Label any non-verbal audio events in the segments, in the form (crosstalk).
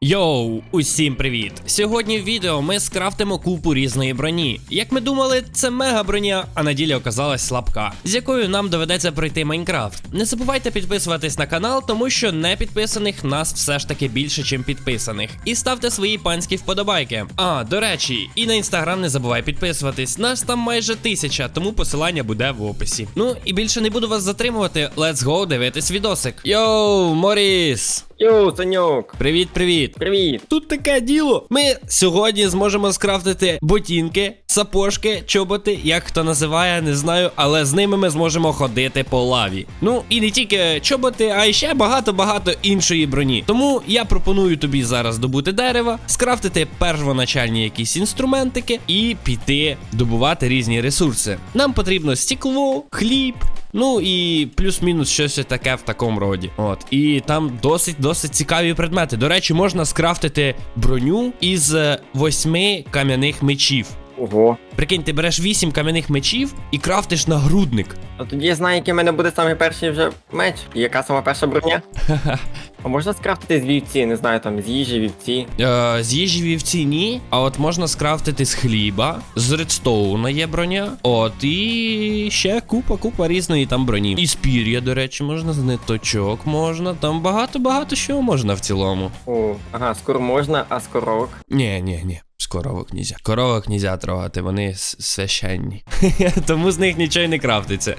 Йоу, усім привіт! Сьогодні в відео ми скрафтимо купу різної броні. Як ми думали, це мега броня, а на ділі оказалась слабка, з якою нам доведеться пройти Майнкрафт. Не забувайте підписуватись на канал, тому що не підписаних нас все ж таки більше, чим підписаних. І ставте свої панські вподобайки. А, до речі, і на інстаграм не забувай підписуватись. Нас там майже тисяча, тому посилання буде в описі. Ну і більше не буду вас затримувати. Let's go дивитись відосик. Йоу, Моріс! Йоу, Саньок! Привіт, привіт! Привіт! Тут таке діло. Ми сьогодні зможемо скрафтити ботинки, сапожки, чоботи, як хто називає, не знаю, але з ними ми зможемо ходити по лаві. Ну і не тільки чоботи, а й ще багато-багато іншої броні. Тому я пропоную тобі зараз добути дерева, скрафтити первоначальні якісь інструментики і піти добувати різні ресурси. Нам потрібно стекло, хліб. Ну і плюс-мінус щось таке в такому роді. От. І там досить досить цікаві предмети. До речі, можна скрафтити броню із е, восьми кам'яних мечів. Ого. Прикинь, ти береш вісім кам'яних мечів і крафтиш нагрудник. А тоді я знаю, який в мене буде самий перший вже меч. І яка сама перша броня. (laughs) А можна скрафтити з вівці, не знаю, там з їжі, вівці. Е, з їжі вівці ні, а от можна скрафтити з хліба, з редстоуна є броня. От і ще купа, купа різної там броні. І з пір'я, до речі, можна, з ниточок можна. Там багато-багато чого можна в цілому. О, ага, скоро можна, а з коровок. Ні, ні, ні. З коровок нельзя. Коровок нельзя трогати, вони священні. (laughs) Тому з них нічого не крафтиться.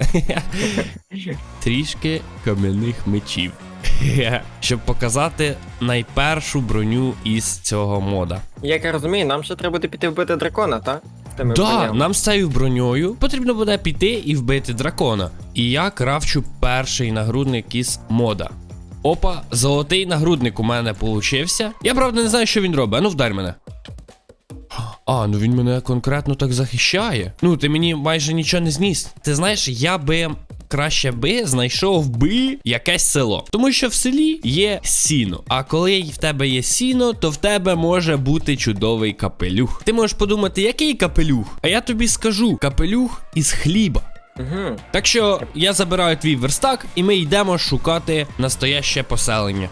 (laughs) Трішки кам'яних мечів. (laughs) Щоб показати найпершу броню із цього мода. Як я розумію, нам ще треба буде піти вбити дракона, так? Тими Да, нам з цією броньою потрібно буде піти і вбити дракона. І я крафчу перший нагрудник із мода. Опа, золотий нагрудник у мене получився. Я правда не знаю, що він робить. А ну вдарь мене. А, ну він мене конкретно так захищає. Ну, ти мені майже нічого не зніс. Ти знаєш, я би краще би знайшов би якесь село. Тому що в селі є сіно. А коли в тебе є сіно, то в тебе може бути чудовий капелюх. Ти можеш подумати, який капелюх? А я тобі скажу: капелюх із хліба. Угу. Так що я забираю твій верстак, і ми йдемо шукати настояще поселення.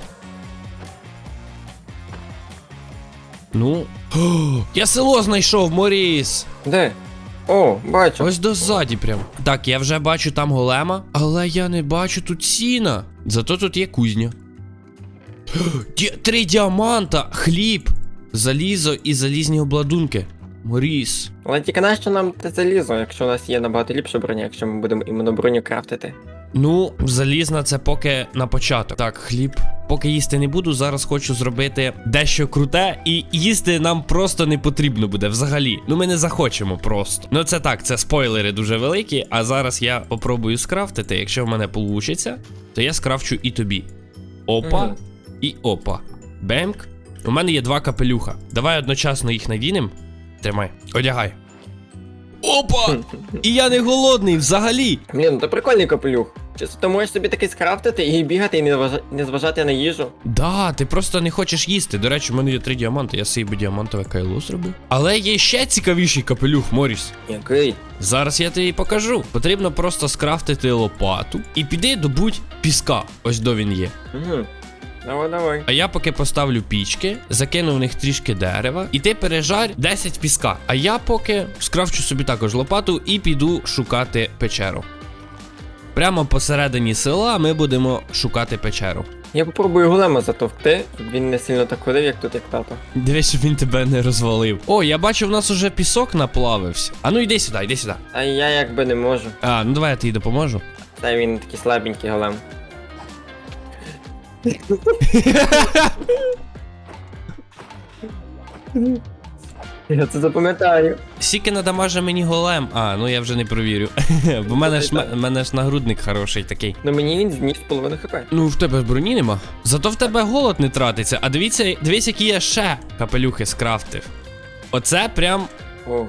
Ну. О, (gasps) я село знайшов, Моріс. Де? О, бачу. Ось дозаді прям. Так, я вже бачу там голема, але я не бачу тут сіна. Зато тут є кузня. (gasps) Ді- Три діаманта, хліб, залізо і залізні обладунки. Моріс. Але тільки нащо нам те залізо, якщо у нас є набагато ліпша броня, якщо ми будемо іменно броню крафтити. Ну, залізна це поки на початок. Так, хліб. Поки їсти не буду, зараз хочу зробити дещо круте, і їсти нам просто не потрібно буде взагалі. Ну ми не захочемо просто. Ну це так, це спойлери дуже великі. А зараз я попробую скрафтити. Якщо в мене вийде, то я скрафчу і тобі. Опа Мгм. і опа. Бемк. У мене є два капелюха. Давай одночасно їх надінем. Тримай, одягай. Опа! І я не голодний взагалі. Блін, ну то прикольний капелюх. Чисто ти можеш собі такий скрафтити і бігати і не, вважа- не зважати на їжу. Да, ти просто не хочеш їсти. До речі, в мене є три діаманти, я собі діамантове кайло зробив. Але є ще цікавіший капелюх, Моріс. Який? Зараз я тобі покажу. Потрібно просто скрафтити лопату і піди добудь піска. Ось до він є. Угу. Давай, давай. А я поки поставлю пічки, закину в них трішки дерева, і ти пережарь 10 піска. А я поки скрафчу собі також лопату і піду шукати печеру. Прямо посередині села ми будемо шукати печеру. Я попробую голема затовкти, щоб він не сильно так ходив, як тут, як тато. Дивись, щоб він тебе не розвалив. О, я бачу, в нас уже пісок наплавився. А ну йди сюди, йди сюди. А я якби не можу. А, ну давай я тобі допоможу. Та він такий слабенький голем. Я це запам'ятаю. Скільки надамаже мені голем. А, ну я вже не провірю. (laughs) Бо в мене ж м- мене ж нагрудник хороший такий. Ну мені він зніс половину хп. Ну, в тебе ж броні нема. Зато в тебе голод не тратиться. А дивіться, дивись, які я ще капелюхи скрафтив. Оце прям О.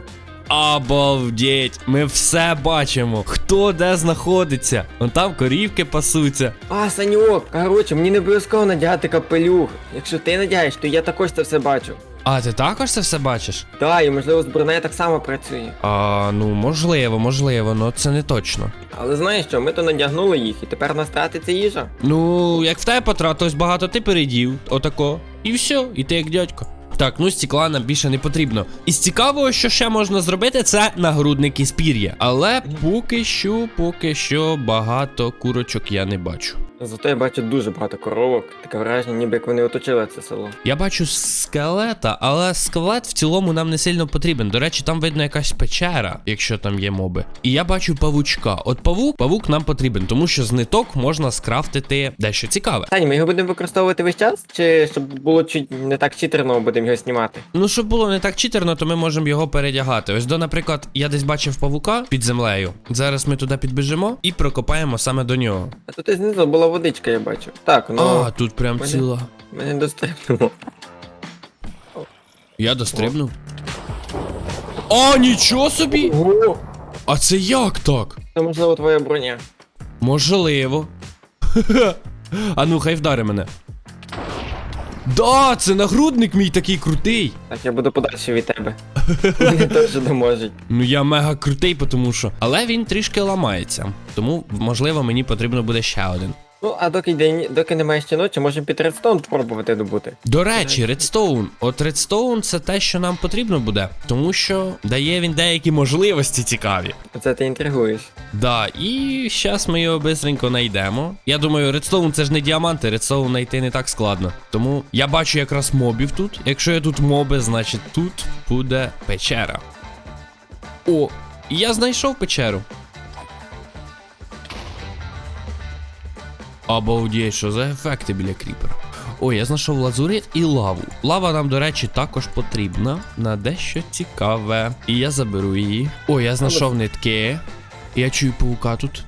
обалдеть. Ми все бачимо. Хто де знаходиться. Вон там корівки пасуться. А, Саньок, коротше, мені не обов'язково надягати капелюх. Якщо ти надягаєш, то я також це все бачу. А, ти також це все бачиш? Так, і можливо з бронею так само працює. А, ну можливо, можливо, але це не точно. Але знаєш що, ми то надягнули їх, і тепер в нас тратиться їжа. Ну, як в тебе потратилось багато, ти передів, отако. І все, і ти як дядько. Так, ну стекла нам більше не потрібно. Із цікавого, що ще можна зробити, це нагрудники з пір'я. Але поки що, поки що багато курочок я не бачу. Зато я бачу дуже багато коровок. Таке враження, ніби як вони оточили це село. Я бачу скелета, але скелет в цілому нам не сильно потрібен. До речі, там видно якась печера, якщо там є моби. І я бачу павучка. От павук, павук нам потрібен, тому що з ниток можна скрафтити дещо цікаве. Саня, ми його будемо використовувати весь час? Чи щоб було чуть не так читерно, будемо його знімати? Ну, щоб було не так читерно, то ми можемо його передягати. Ось до, наприклад, я десь бачив павука під землею. Зараз ми туди підбіжимо і прокопаємо саме до нього. А тут і знизу була водичка, я бачу. Так, ну А, тут прям мене- ціла. ми не дострибнемо. Я дострибнув. О, нічого собі! Ого! А це як так? Це можливо твоя броня. Можливо. (laughs) а ну, хай вдари мене. Да, це нагрудник мій такий крутий. Так, я буду подальше від тебе. (laughs) Вони теж доможуть. Ну я мега крутий, тому що. Але він трішки ламається. Тому, можливо, мені потрібно буде ще один. Ну, а доки день, доки немає ще ночі, можемо під редстоун спробувати добути. До речі, редстоун. От редстоун це те, що нам потрібно буде, тому що дає він деякі можливості цікаві. Оце ти інтригуєш. Да, і зараз ми його бистренько знайдемо. Я думаю, редстоун це ж не діаманти, редстоун знайти не так складно. Тому я бачу якраз мобів тут. Якщо є тут моби, значить тут буде печера. О, я знайшов печеру. Обалдеть, що за ефекти біля кріпера. О, я знайшов лазурит і лаву. Лава нам, до речі, також потрібна на дещо цікаве. І я заберу її. О, я знайшов нитки. Я чую паука тут.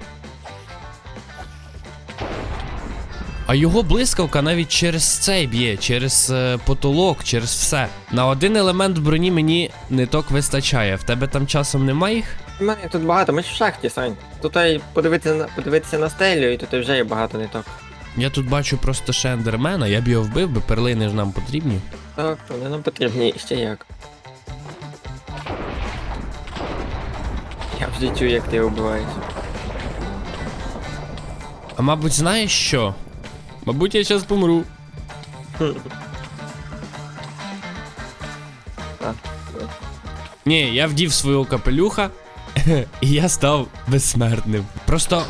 А його блискавка навіть через цей б'є, через е, потолок, через все. На один елемент броні мені ниток вистачає. В тебе там часом немає їх? У мене тут багато, ми ж в шахті, Сань. Тут і подивитися на подивитися на стелю, і тут вже є багато ниток. Я тут бачу просто шендермена, я б його вбив, бо перлини ж нам потрібні. Так, вони нам потрібні ще як. Я вже чую, як ти його вбиваєш. А мабуть, знаєш що? Мабуть, я зараз помру. (laughs) Так. Ні, я вдів свого капелюха, (laughs) і я став безсмертним. Просто.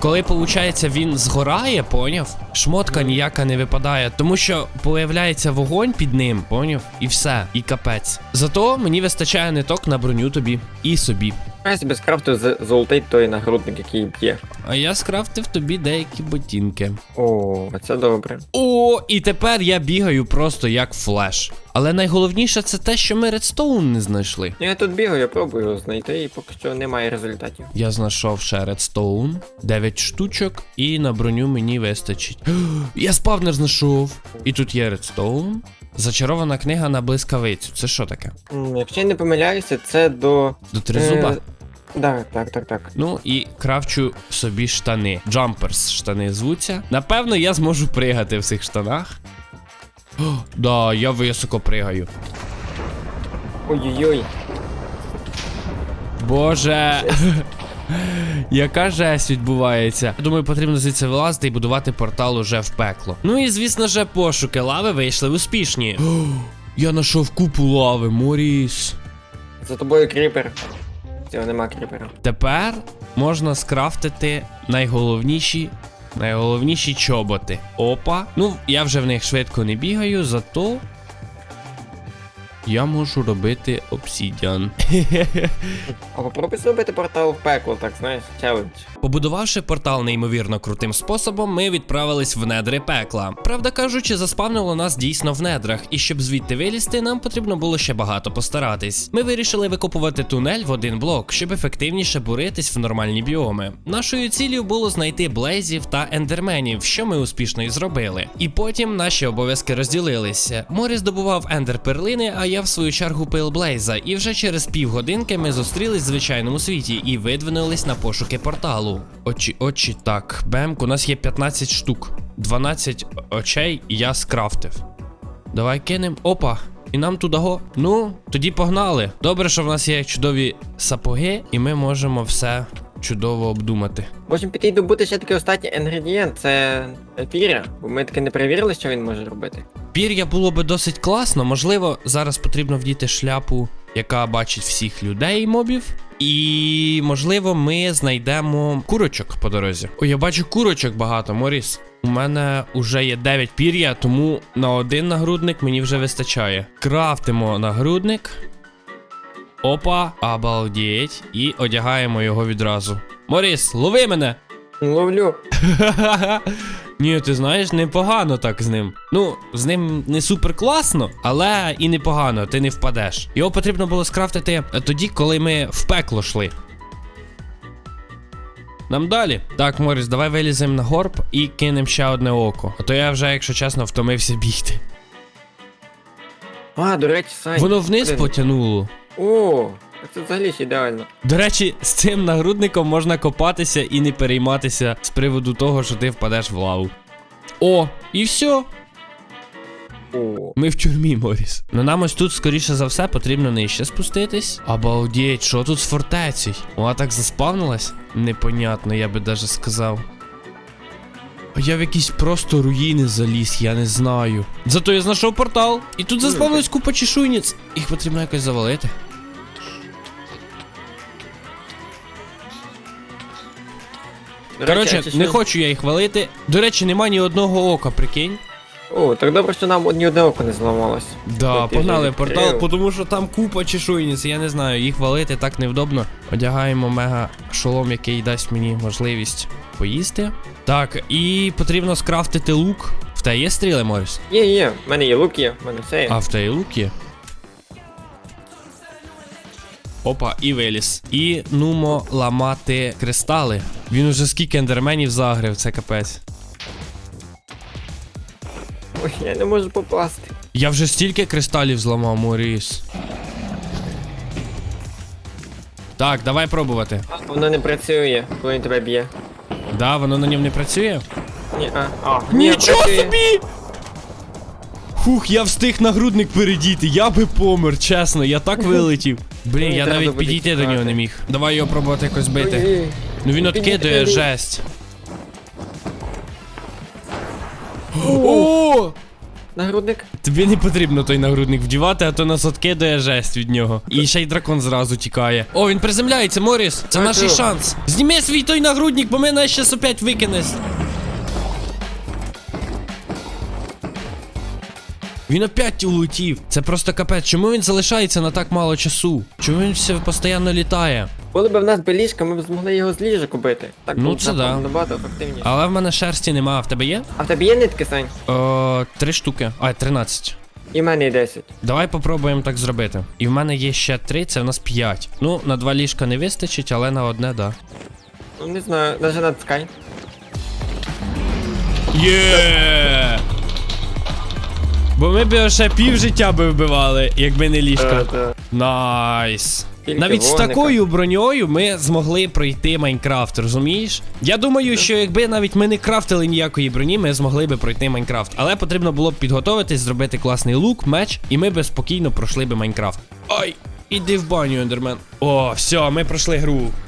Коли, виходить, він згорає, поняв? Шмотка ніяка не випадає, тому що появляється вогонь під ним, поняв? І все, і капець. Зато мені вистачає ниток на броню тобі і собі. Я собі скрафтив з- золотий той нагрудник, який б'є. А я скрафтив тобі деякі ботинки. О, це добре. О, і тепер я бігаю просто як флеш. Але найголовніше це те, що ми редстоун не знайшли. Ну я тут бігаю, я пробую знайти, і поки що немає результатів. Я знайшов ще редстоун, 9 штучок, і на броню мені вистачить. (gasps) Я спавнер знайшов. І тут є редстоун. Зачарована книга на блискавицю. Це що таке? Якщо я не помиляюся, це до. До тризуба? Е, Так, так, так, так. Ну і крафчу собі штани. Джамперс штани звуться. Напевно, я зможу пригати в цих штанах. О, (gasps) да, я високо пригаю. Ой-ой-ой. Боже. (laughs) Яка жесть відбувається. Я думаю, потрібно звідси вилазити і будувати портал уже в пекло. Ну і звісно же, пошуки лави вийшли успішні. О, (gasps) я знайшов купу лави, Моріс. За тобою кріпер. Цього нема кріпера. Тепер можна скрафтити найголовніші. Найголовніші чоботи. Опа. Ну, я вже в них швидко не бігаю, зато. Я можу робити обсідіан. (laughs) А попробуй зробити портал в пекло, так знаєш, челендж. Побудувавши портал неймовірно крутим способом, ми відправились в недри пекла. Правда кажучи, заспавнило нас дійсно в недрах, і щоб звідти вилізти, нам потрібно було ще багато постаратись. Ми вирішили викопувати тунель в один блок, щоб ефективніше буритись в нормальні біоми. Нашою ціллю було знайти блейзів та ендерменів, що ми успішно і зробили. І потім наші обов'язки розділилися. Морі здобував ендер перлини, а я в свою чергу пил блейза. І вже через півгодинки ми зустрілись в звичайному світі і видвинулись на пошуки порталу. Очі, очі, так. Бемк, у нас є 15 штук. 12 очей я скрафтив. Давай кинем. Опа. І нам тудаго. Ну, тоді погнали. Добре, що в нас є чудові сапоги, і ми можемо все чудово обдумати. Можемо піти добути ще такий останній інгредієнт, це піря, бо ми таки не перевірили, що він може робити. Пір'я було би досить класно. Можливо, зараз потрібно вдіти шляпу, яка бачить всіх людей мобів. І можливо, ми знайдемо курочок по дорозі. Ой, я бачу курочок багато, Моріс. У мене вже є 9 пір'я, тому на один нагрудник мені вже вистачає. Крафтимо нагрудник. Опа, обалдеть. І одягаємо його відразу. Моріс, лови мене! Ловлю. (laughs) Ні, ти знаєш, непогано так з ним. Ну, з ним не супер класно, але і непогано, ти не впадеш. Його потрібно було скрафтити тоді, коли ми в пекло йшли. Нам далі. Так, Моріс, давай виліземо на горб і кинемо ще одне око. А то я вже, якщо чесно, втомився бігти. А, до речі, Сань. Воно вниз блин. потягнуло. О, це взагалі ж ідеально. До речі, з цим нагрудником можна копатися і не перейматися з приводу того, що ти впадеш в лаву. О, і все. О. Ми в тюрмі, Моріс. Ну нам ось тут, скоріше за все, потрібно нижче спуститись. Обалдеть, що тут з фортеці? Вона так заспавнилась? Непонятно, я би даже сказав. А я в якісь просто руїни заліз, я не знаю. Зато я знайшов портал. І тут заспавнилась купа чешуйниць. Їх потрібно якось завалити. Коротше, не хочу я їх валити. До речі, нема ні одного ока, прикинь. О, так добре, що нам ні одне око не зламалось. Да, От погнали портал, тому що там купа чешуйниць, я не знаю, їх валити так невдобно. Одягаємо мега шолом, який дасть мені можливість поїсти. Так, і потрібно скрафтити лук. В те є стріли, Моріс? Є, є, в мене є лук є, в мене все є. А в те і лук є. Опа, і виліз. І нумо ламати кристали. Він уже скільки ендерменів загрив, це капець. Ой, я не можу попасти. Я вже стільки кристалів зламав, Моріс. Так, давай пробувати. Воно не працює, коли він тебе б'є. Да, воно на ньому не працює? Ні, а, а, ні, Нічого працює. собі! Фух, я встиг нагрудник передіти, я би помер, чесно, я так вилетів. Блін, я навіть підійти до нього не міг. Давай його пробувати якось бити. Ну він откидує жесть. О! Нагрудник? Тобі не потрібно той нагрудник вдівати, а то нас откидує жесть від нього. І ще й дракон зразу тікає. О, він приземляється, Моріс. Це наш шанс. Зніми свій той нагрудник, бо мене щас опять викинеш. Він опять улетів. Це просто капець. Чому він залишається на так мало часу? Чому він все постійно літає? Коли б в нас би ліжка, ми б змогли його з ліжок убити. Так Ну, це да. набагато ефективніше. Але в мене шерсті нема, а в тебе є? А в тебе є нитки, Сань? О, три штуки. А, 13. І в мене є 10. Давай попробуємо так зробити. І в мене є ще три, це в нас 5. Ну, на два ліжка не вистачить, але на одне, да. Ну не знаю, навіть натискай. Є! Бо ми б ще пів життя би вбивали, якби не ліжка. Найс. Тільки Навіть з вогника. такою броньою ми змогли пройти Майнкрафт, розумієш? Я думаю, що якби навіть ми не крафтили ніякої броні, ми змогли би пройти Майнкрафт. Але потрібно було б підготуватись, зробити класний лук, меч, і ми би спокійно пройшли би Майнкрафт. Ай! Іди в баню, ендермен. О, все, ми пройшли гру.